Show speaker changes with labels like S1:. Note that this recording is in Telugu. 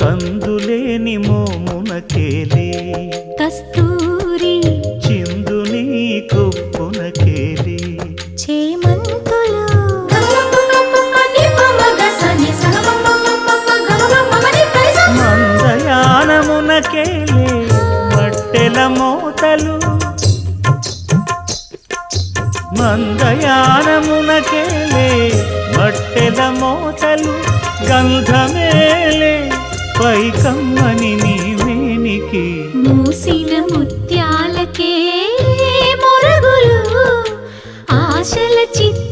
S1: కందులేని మోమునకేలే.
S2: కస్తూరి
S1: చిందుని
S2: చేమంతులు.
S1: మట్టెల మోతలు. మందయానమునకేలే. మట్టెల మోతలు గంధమే మెరిసిన ముత్యాలకే మొరగులు ఆశల చిత్త